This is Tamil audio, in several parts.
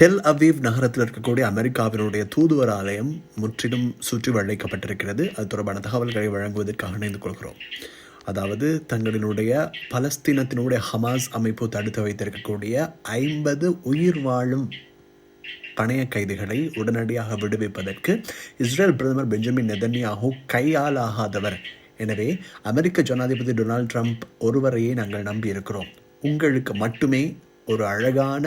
டெல் அவீவ் நகரத்தில் இருக்கக்கூடிய அமெரிக்காவினுடைய தூதுவர் ஆலயம் முற்றிலும் சுற்றி வளைக்கப்பட்டிருக்கிறது. அது தொடர்பான தகவல்களை வழங்குவதற்காக இணைந்து கொள்கிறோம். அதாவது தங்களினுடைய பலஸ்தீனத்தினுடைய ஹமாஸ் அமைப்பு தடுத்து வைத்திருக்கக்கூடிய ஐம்பது உயிர் வாழும் பணைய கைதிகளை உடனடியாக விடுவிப்பதற்கு இஸ்ரேல் பிரதமர் பெஞ்சமின் நெதன்யாகு கையாலாகாதவர் எனவே அமெரிக்க ஜனாதிபதி டொனால்ட் ட்ரம்ப் ஒருவரையே நாங்கள் நம்பியிருக்கிறோம். உங்களுக்கு மட்டுமே ஒரு அழகான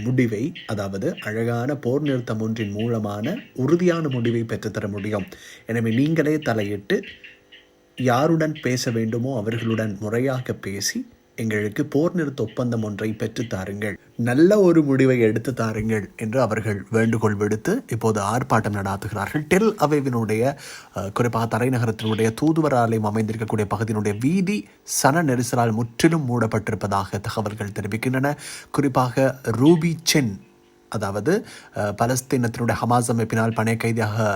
முடிவை அதாவது அழகான போர் நிறுத்தம் ஒன்றின் மூலமான உறுதியான முடிவை பெற்றுத்தர முடியும். எனவே நீங்களே தலையிட்டு யாருடன் பேச வேண்டுமோ அவர்களுடன் முறையாக பேசி எங்களுக்கு போர் நிறுத்த ஒப்பந்தம் ஒன்றை பெற்று தாருங்கள். நல்ல ஒரு முடிவை எடுத்து தாருங்கள் என்று அவர்கள் வேண்டுகோள் விடுத்து இப்போது ஆர்ப்பாட்டம் நடாத்துகிறார்கள். டெல் அவைவினுடைய குறிப்பாக தலைநகரத்தினுடைய தூதுவர் ஆலயம் அமைந்திருக்கக்கூடிய பகுதியினுடைய வீதி சன நெரிசலால் முற்றிலும் மூடப்பட்டிருப்பதாக தகவல்கள் தெரிவிக்கின்றன. குறிப்பாக ரூபி சென் அதாவது பலஸ்தீனத்தினுடைய ஹமாஸ் அமைப்பினால் பணைய கைதியாக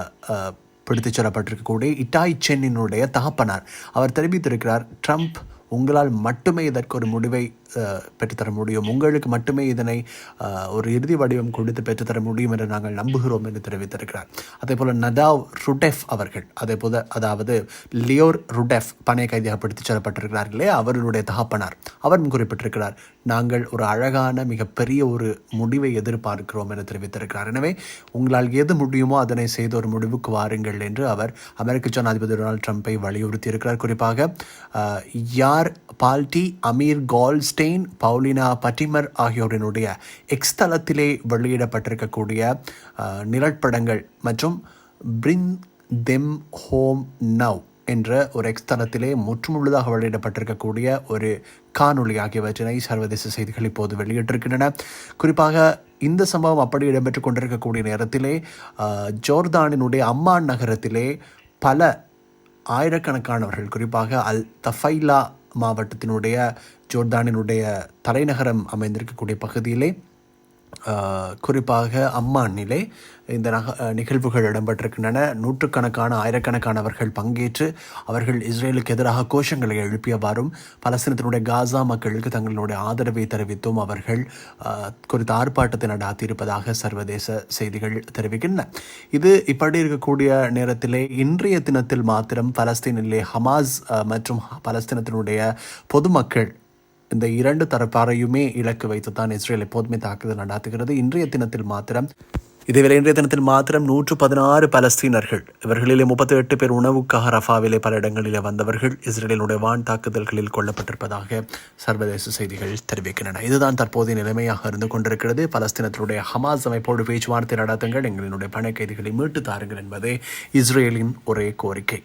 பிடித்துச் செல்லப்பட்டிருக்கக்கூடிய இட்டாய் சென்னினுடைய தகப்பனார். அவர் தெரிவித்திருக்கிறார் ட்ரம்ப் உங்களால் மட்டுமே இதற்கு ஒரு முடிவை பெற்றுத்தர முடியும். உங்களுக்கு மட்டுமே இதனை ஒரு இறுதி வடிவம் கொடுத்து பெற்றுத்தர முடியும் என்று நாங்கள் நம்புகிறோம் என்று தெரிவித்திருக்கிறார். அதே போல் நதாவ் ருடெஃப் அவர்கள் அதே போல அதாவது லியோர் ருடெஃப் பணைய கைதியாக பிடித்துச் செல்லப்பட்டிருக்கிறார்களே அவர்களுடைய தகப்பனார். அவரும் குறிப்பிட்டிருக்கிறார் நாங்கள் ஒரு அழகான மிகப்பெரிய ஒரு முடிவை எதிர்பார்க்கிறோம் என தெரிவித்திருக்கிறார். எனவே உங்களால் எது முடியுமோ அதனை செய்து ஒரு முடிவுக்கு வாருங்கள் என்று அவர் அமெரிக்க ஜனாதிபதி டொனால்ட் ட்ரம்ப்பை வலியுறுத்தியிருக்கிறார். குறிப்பாக யார் பால்டி அமீர் ஸ்டெயின் பவுலினா பட்டிமர் ஆகியோரினுடைய எக்ஸ் தளத்திலே வெளியிடப்பட்டிருக்கக்கூடிய அஹ், நிழற்படங்கள் மற்றும் பிரிங் தெம் ஹோம் நவ் என்ற ஒரு எக்ஸ் தளத்திலே முற்றுமுழுதாக வெளியிடப்பட்டிருக்கக்கூடிய ஒரு காணொளி ஆகியவற்றினை சர்வதேச செய்திகள் இப்போது வெளியிட்டிருக்கின்றன. குறிப்பாக இந்த சம்பவம் அப்படி இடம்பெற்றுக் கொண்டிருக்கக்கூடிய நேரத்திலே ஜோர்தானினுடைய அம்மான் நகரத்திலே பல ஆயிரக்கணக்கானவர்கள் குறிப்பாக அல் தஃபைலா மாவட்டத்தினுடைய ஜோர்தானினுடைய தலைநகரம் அமைந்திருக்கக்கூடிய பகுதியிலே குறிப்பாக அம்மானிலே இந்த நக நிகழ்வுகள் இடம்பெற்றிருக்கின்றன. நூற்றுக்கணக்கான ஆயிரக்கணக்கானவர்கள் பங்கேற்று அவர்கள் இஸ்ரேலுக்கு எதிராக கோஷங்களை எழுப்பியவாறும் பலஸ்தீனத்தினுடைய காசா மக்களுக்கு தங்களுடைய ஆதரவை தெரிவித்தும் அவர்கள் குறித்த ஆர்ப்பாட்டத்தை நடாத்தியிருப்பதாக சர்வதேச செய்திகள் தெரிவிக்கின்றன. இது இப்படி இருக்கக்கூடிய நேரத்திலே இன்றைய தினத்தில் மாத்திரம் பலஸ்தீனிலே ஹமாஸ் மற்றும் பலஸ்தீனத்தினுடைய பொதுமக்கள் இந்த இரண்டு தரப்பாரையுமே இலக்கு வைத்துத்தான் இஸ்ரேல் எப்போதுமே தாக்குதல் நடாத்துகிறது. இன்றைய தினத்தில் மாத்திரம் இதேவேளை இன்றைய தினத்தில் மாத்திரம் நூற்று பதினாறு பலஸ்தீனர்கள் இவர்களிலே முப்பத்தி எட்டு பேர் உணவுக்காக ரஃபாவிலே பல இடங்களிலே வந்தவர்கள் இஸ்ரேலினுடைய வான் தாக்குதல்களில் கொல்லப்பட்டிருப்பதாக சர்வதேச செய்திகள் தெரிவிக்கின்றன. இதுதான் தற்போதைய நிலைமையாக இருந்து கொண்டிருக்கிறது. பலஸ்தீனத்தினுடைய ஹமாஸ் அமைப்போடு பேச்சுவார்த்தை நடத்துங்கள் எங்களினுடைய பண கைதிகளை மீட்டு தாருங்கள் என்பதே இஸ்ரேலின் ஒரே கோரிக்கை.